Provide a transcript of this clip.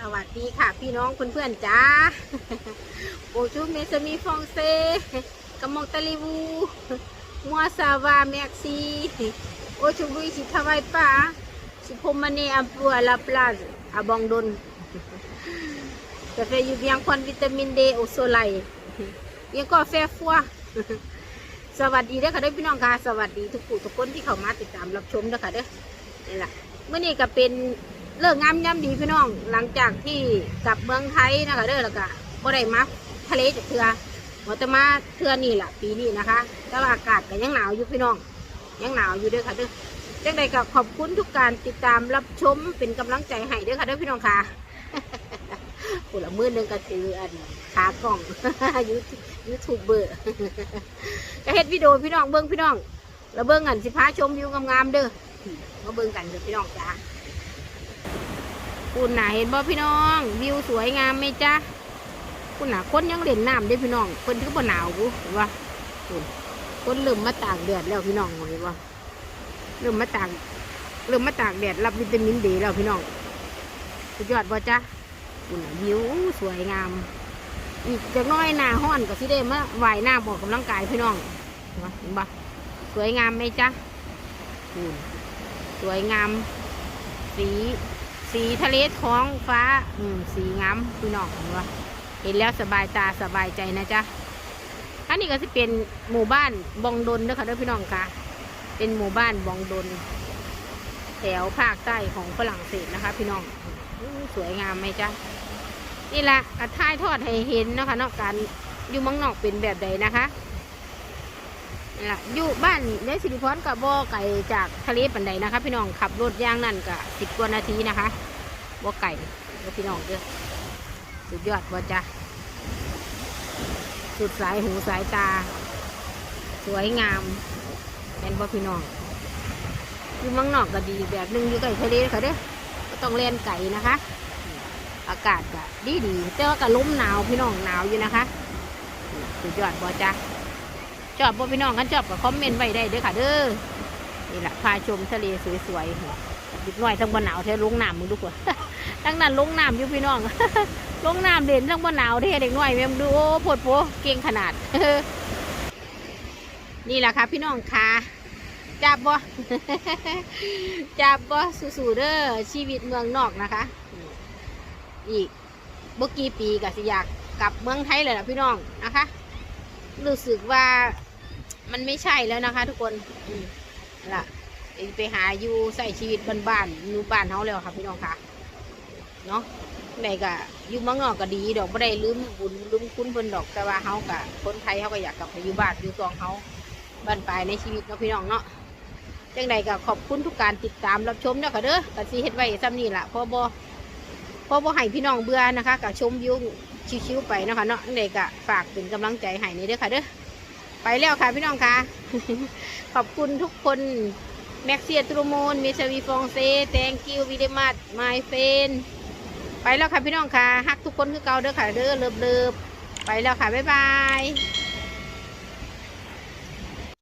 สวัสดีค่ะ พี่น้องเพื่อนๆจ้าโอชูเมซามีฟองเซกมองตะลีวูมัวซาวาแม็กซีโอชูบุยสิทวายป้าสิพมเนอัมปัวลาปลาซอาบองดนกาแฟยูเบียงควันวิตามินเดโอโซไลยังก็แฟฟัวสวัสดีเด้อค่ะเด้อพี่น้องค่ะ สวัสดีทุกผู้ทุกคนที่เข้ามาติดตามรับชมเด้อค่ะเด้อนี่แหละเมื่อนี้ก็เป็น เลิกงามย่ำดีพี่น้อง หลังจากที่กลับเมืองไทยนะคะเด้อแล้วก็บ่ได้มาทะเลจากเทือว่าจะมาเทือนี่แหละปีนี้นะคะ แต่ว่าอากาศก็ยังหนาวอยู่พี่น้อง ยังหนาวอยู่เด้อค่ะเด้อจังใดก็ขอบคุณทุกการติดตามรับชมเป็นกำลังใจให้เด้อค่ะเด้อพี่น้องค่ะคนละมือนึงก็ถืออันขากล่องยูยูทูบเบอร์ก็เฮ็ดวิดีโอพี่น้องเบิ้งพี่น้อง แล้วเบิ้งกันสิพาชมวิวงามๆเด้อมาเบิ้งกันเด้อพี่น้องจ้า คุณหน่ะเห็นบ่พี่น้อง วิวสวยงามไหมจ๊ะคุณหน่ะคนยังเล่นน้ำเด้พี่น้องเพิ่นคือบ่หนาวกูเห็นบ่คุณคนเริ่มมาตากแดดแล้วพี่น้องเห็นบ่เริ่มมาตากเริ่มมาตากแดดรับวิตามินดีแล้วพี่น้องสุดยอดบ่จ๊ะคุณหน่ะวิวสวยงาม อีกจากน้อยหน้าห้อนก็สิได้มาว่ายน้ำออกกำลังกายพี่น้องเห็นปะสวยงามไหมจ๊ะอืมสวยงามสี สีทะเลท้องฟ้า อืม สีงามพี่น้องเห็นปะเห็นแล้วสบายตาสบายใจนะจ๊ะอันนี้ก็จะเป็นหมู่บ้านบองดนนะคะเด้อพี่น้องค่ะ เป็นหมู่บ้านบองดน แถวภาคใต้ของฝรั่งเศสนะคะ พี่น้องสวยงามไหมจ๊ะนี่แหละกระท่ายทอดให้เห็นนะคะนาะการอยู่มังนอกเป็นแบบใดนะคะ นี่ละอยู่บ้านในสิริพรกับบ่อไก่จากทะเลปันใดนะคะ พี่น้องขับรถย่างนั่นก็สิบกว่านาทีนะคะบ่อไก่เด้อพี่น้องเด้อสุดยอดบ่จ้ะสุดสายหูสายตา สวยงามเป็นบ่พี่น้องอยู่เมังนอกก็ดีแบบหนึงอยู่ใกล้ทะเลค่ะเด้อก็ต้องเล่นไก่นะคะ อากาศก็ดีดีแต่ว่าก็ลมหนาวพี่น้องหนาวอยู่นะคะ สุดยอดบอจ้ะ ชอบบ่พี่น้องกันชอบก็คอมเมนต์ไว้ได้เด้อค่ะเด้อนี่แหละพาชมทะเลสวยๆดิกน้อยทั้งบนหนาวเท่ลงน้ำมึงดูกว่าทั้งนั้นลงน้ำอยู่พี่น้องลงน้ำเด่นทั้งบนหนาวเท่เด็กน้อยแม่มดูโอ้โพดโพเก่งขนาดนี่แหละค่ะพี่น้องค่ะจับบ่จับบ่สู้ๆเด้อชีวิตเมืองนอกนะคะ อีกเมื่อกี่ปีก็สิอยากกลับเมืองไทยเลยล่ะพี่น้องนะคะ รู้สึกว่ามันไม่ใช่แล้วนะคะ ทุกคนอืมนั่นล่ะไปหาอยู่ใส่ชีวิตบ้านๆอยู่บ้านเฮาแล้วค่ะพี่น้องค่ะเนาะไหนก็อยู่เมืองนอกก็ดีดอกไม่ได้ลืมบุญลืมคุณเพิ่นดอกแต่ว่าเฮากับคนไทยเฮาก็อยากกลับไปอยู่บ้านอยู่ซองเฮาบ้านปลายในชีวิตเนาะพี่น้องเนาะจังใดก็ขอบคุณทุกการติดตามรับชมเนาะค่ะเด้อก็สิเฮ็ดไว้ซ้ำนี่ล่ะเพอบ่เพราะว่าให้พี่น้องเบื่อนะคะกับชมวิวชิวๆไปนะคะเนาะเด็กอะฝากเป็นกำลังใจให้นี่เด้อค่ะเด้อไปแล้วค่ะพี่น้องค่ะ ขอบคุณทุกคนแม็กเซียตรูโมนมิชวีฟองเซแตงกิววิเดมัดไมเฟนไปแล้วค่ะพี่น้องค่ะฮักทุกคนคือเก่าเด้อค่ะเด้อเลิฟๆไปแล้วค่ะ บ๊ายบาย